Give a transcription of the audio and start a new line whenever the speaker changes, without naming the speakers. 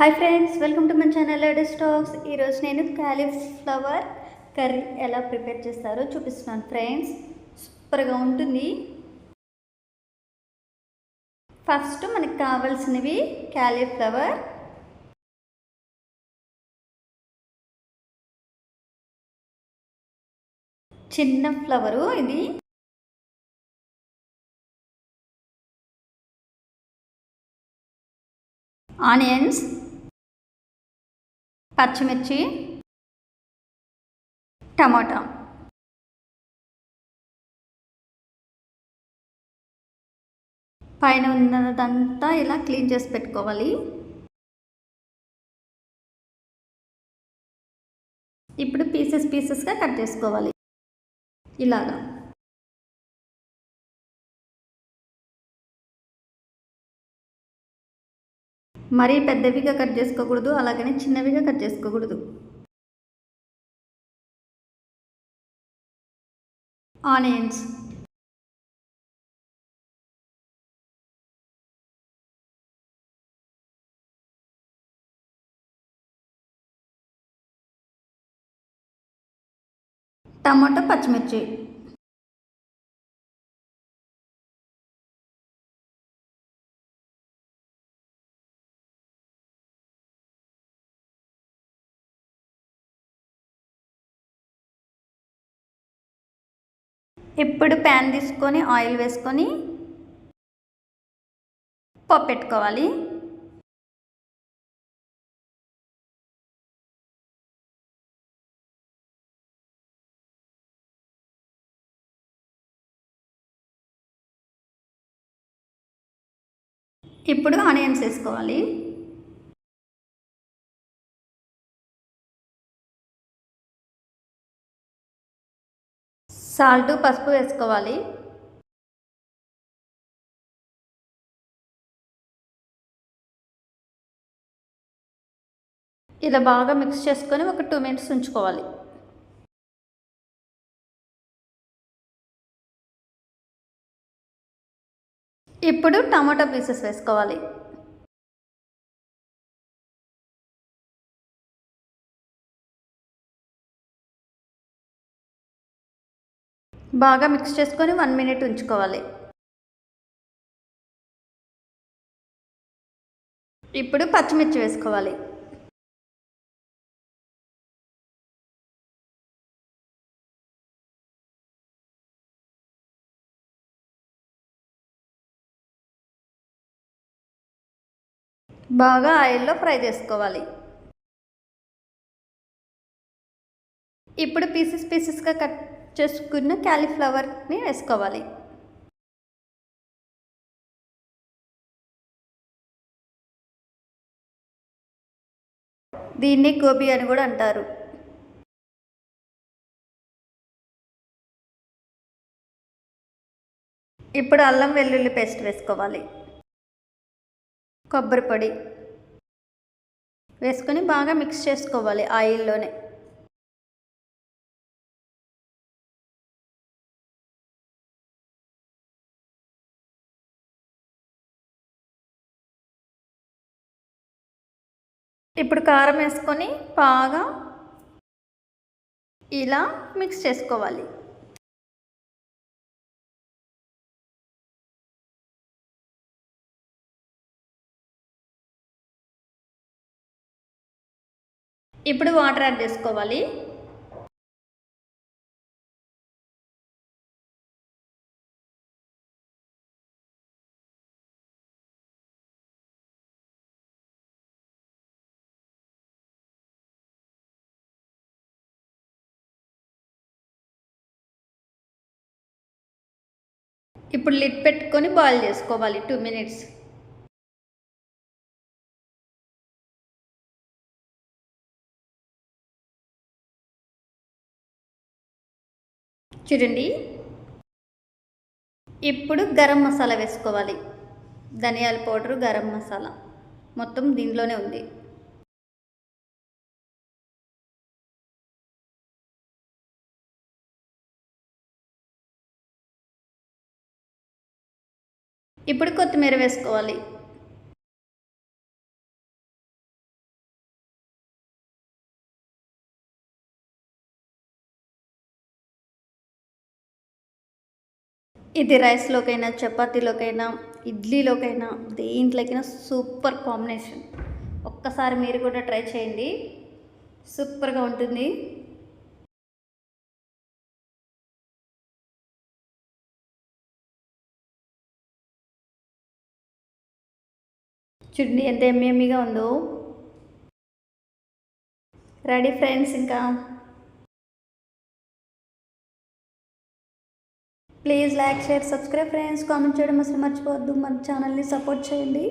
Hi friends welcome to my channel ladies stacks ఈరోజు నేను cauliflower curry ఎలా prepare చేస్తారో చూపిస్తున్నాను ఫ్రెండ్స్ సూపర్గా ఉంటుంది. ఫస్ట్ మనకు కావాల్సినవి క్యాలీఫ్లవర్ చిన్న ఫ్లవరు ఇది. ఆనియన్స్ పచ్చిమిర్చి టమాటా. పైన ఉన్నదంతా ఇలా క్లీన్ చేసి పెట్టుకోవాలి. ఇప్పుడు పీసెస్ పీసెస్గా కట్ చేసుకోవాలి. ఇలాగా. మరీ పెద్దవిగా కట్ చేసుకోకూడదు అలాగనే చిన్నవిగా కట్ చేసుకోకూడదు. ఆనియన్స్. టమాటో పచ్చిమిర్చి. ఇప్పుడు ప్యాన్ తీసుకొని ఆయిల్ వేసుకొని పప్పు పెట్టుకోవాలి. ఇప్పుడు ఆనియన్స్ వేసుకోవాలి. సాల్ట్ పసుపు వేసుకోవాలి. ఇలా బాగా మిక్స్ చేసుకొని ఒక టూ మినిట్స్ ఉంచుకోవాలి. ఇప్పుడు టమాటో పీసెస్ వేసుకోవాలి. బాగా మిక్స్ చేసుకొని వన్ మినిట్ ఉంచుకోవాలి. ఇప్పుడు పచ్చిమిర్చి వేసుకోవాలి. బాగా ఆయిల్లో ఫ్రై చేసుకోవాలి. ఇప్పుడు పీసెస్ పీసెస్గా కట్ చేసుకున్న క్యాలీఫ్లవర్ని వేసుకోవాలి. దీన్ని గోబీ అని కూడా అంటారు. ఇప్పుడు అల్లం వెల్లుల్లి పేస్ట్ వేసుకోవాలి. కొబ్బరి పొడి వేసుకొని బాగా మిక్స్ చేసుకోవాలి ఆయిల్లోనే. ఇప్పుడు కారం వేసుకొని బాగా ఇలా మిక్స్ చేసుకోవాలి. ఇప్పుడు వాటర్ యాడ్ చేసుకోవాలి. ఇప్పుడు లిడ్ పెట్టుకొని బాయిల్ చేసుకోవాలి టూ మినిట్స్. చూడండి. ఇప్పుడు గరం మసాలా వేసుకోవాలి. ధనియాల పౌడరు గరం మసాలా. మొత్తం దీంట్లోనే ఉంది. ఇప్పుడు కొత్తిమీర వేసుకోవాలి. ఇది రైస్లోకైనా చపాతీలోకైనా ఇడ్లీలోకైనా దేంట్లోకైనా సూపర్ కాంబినేషన్. ఒక్కసారి మీరు కూడా ట్రై చేయండి. సూపర్గా ఉంటుంది. చూడండి ఎంత ఎమ్మెమ్మిగా ఉందో. రెడీ ఫ్రెండ్స్ ఇంకా? Please like share subscribe friends comment చేయడం అసలు మర్చిపోవద్దు. మన ఛానల్ని సపోర్ట్ చేయండి.